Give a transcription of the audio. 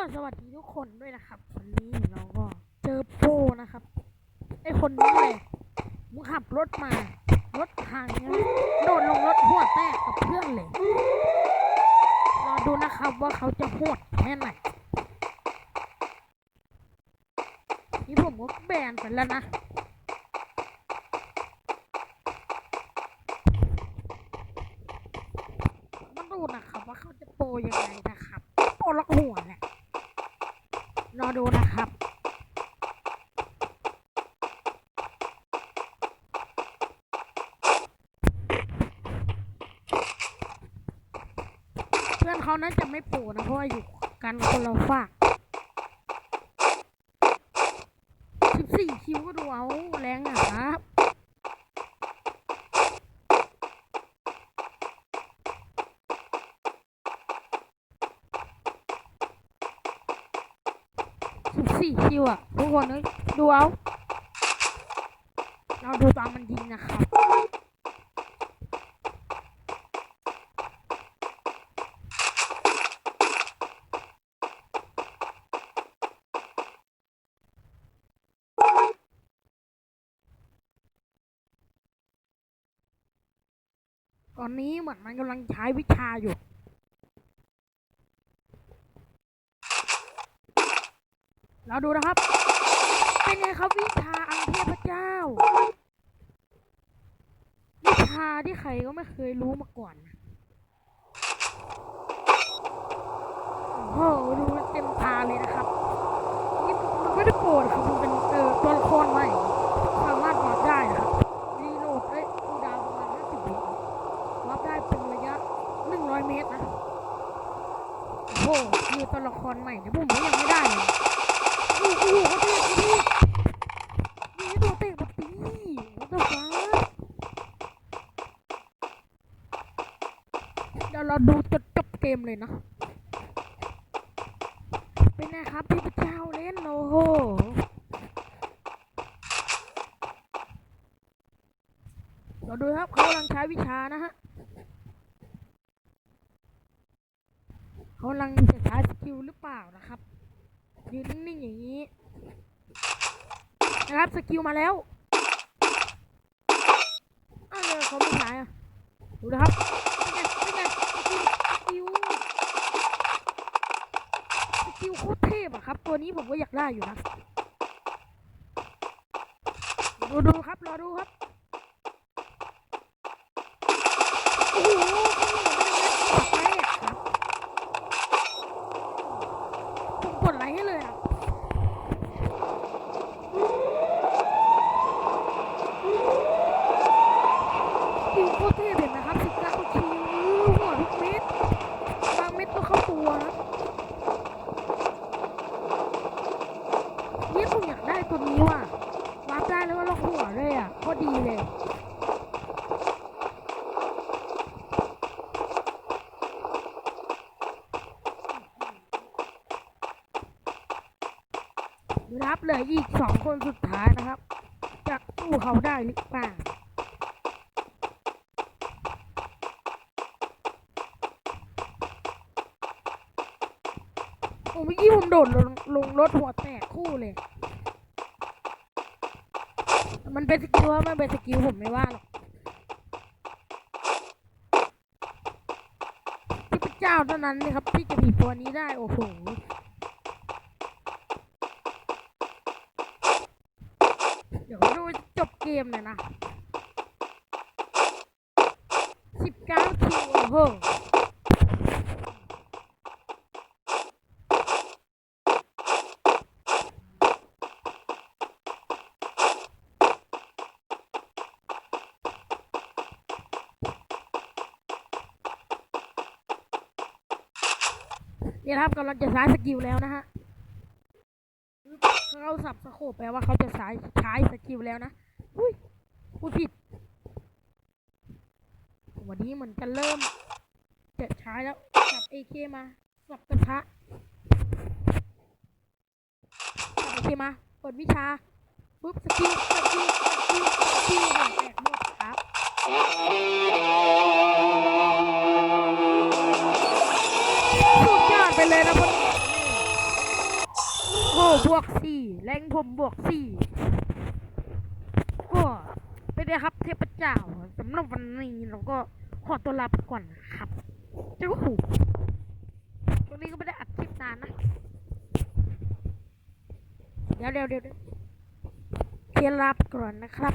สวัสดีทุกคนด้วยนะครับ วันนี้เราก็เจอโปนะครับไอคนนี้เลยมึงขับรถมารถพังนะโดดลงรถหัวแตกกับเพื่อนเลยรอดูนะครับว่าเขาจะโหดแค่ไหนนี่ผมก็แบนไปแล้วนะมาดูนะครับว่าเขาจะโปยังไงนะครับโปล็อกหัว นะครับ เพื่อนเขานั้นจะไม่ปรนะ เพราะว่าอยู่กันคนละฝาก14คิวก็ดูเอาแรงอะครับ 14คิวอะทุกคนเอ้ยดูเอาเราดูตามมันยิงนะครับตอนนี้เหมือนมันกำลังใช้วิชาอยู่ เราดูนะครับ เป็นไงครับวิชาอันเทพเจ้า วิชาที่ใครก็ไม่เคยรู้มาก่อน โอ้โหดูเต็มตาเลยนะครับ นี่มันไม่ได้โปรดครับมันเป็นเออตัวละครใหม่สามารถวาร์ปได้นะครับรีโหลดเอ้ยคูดาวน์ประมาณ50วิวาร์ปได้เป็นระยะ100เมตรนะ โอ้โหคือตัวละครใหม่เนี่ยผมยังไม่ได้เลย เดี๋ยวเราดูจนจบเกมเลยนะ เป็นไงครับพี่พระเจ้าเล่นโอ้โหเราดูครับเขากำลังใช้วิชานะฮะเขากำลังจะใช้สกิลหรือเปล่านะครับ ยืนนิ่งๆอย่างนี้ นะครับสกิลมาแล้วอ้าวเลยเขาไม่ใช้อะดูนะครับเป็นไงเป็นไงสกิลสกิลสกิลโคตรเทพอะครับ ตัวนี้ผมก็อยากได้อยู่นะ ดูดูครับ รอดูครับ โอ้โหเขาเหนียวไม่ได้แตกครับผมกดไลค์ให้เลยนะ คิวโคตรเทพเห็นนะครับสิบเก้าคิวหัวทุกเม็ดบางเม็ดก็เข้าตัวนะเนี่ยผมอยากได้ตัวนี้ว่ะวาร์ปได้แล้วก็ล็อกหัวเลยอะโคตร ดีเลย รับเหลืออีกสองคนสุดท้ายนะครับ จะสู้เขาได้หรือเปล่าโอ้เมื่อกี้ผมโดดลงลงรถหัวแตกคู่เลย มันเป็นสกิลว่ามันเป็นสกิลผมไม่ว่าหรอกที่พระเจ้าเท่านั้นเลยครับที่จะมีตัวนี้ได้โอ้โหเดี๋ยวดูจบเกมเลยนะสิบเก้าคิวโอ้โห นี่ยนะครับกำลังจะใช้สกิลแล้วนะฮะเขาสับสโคปแปลว่าเขาจะใช้ใช้สกิลแล้วนะอุ้ยพูดผิด วันนี้เหมือนจะเริ่ม จะใช้แล้วจับเอเคมาสับกระทะจับเอเคมาเปิดวิชาปุ๊บสกิลสกิลสกิลสกิล บวกสี่แรงผมบวกสี่ก็เป็นไงครับเทพเจ้าสำหรับวันนี้เราก็ขอตัวลาไปก่อนนะครับเจ้าหูช่วงนี้ก็ไม่ได้อัดคลิปนานนะ เดี๋ยวเดี๋ยวเดี๋ยวเดี๋ยวเทียนลาไปก่อนนะครับ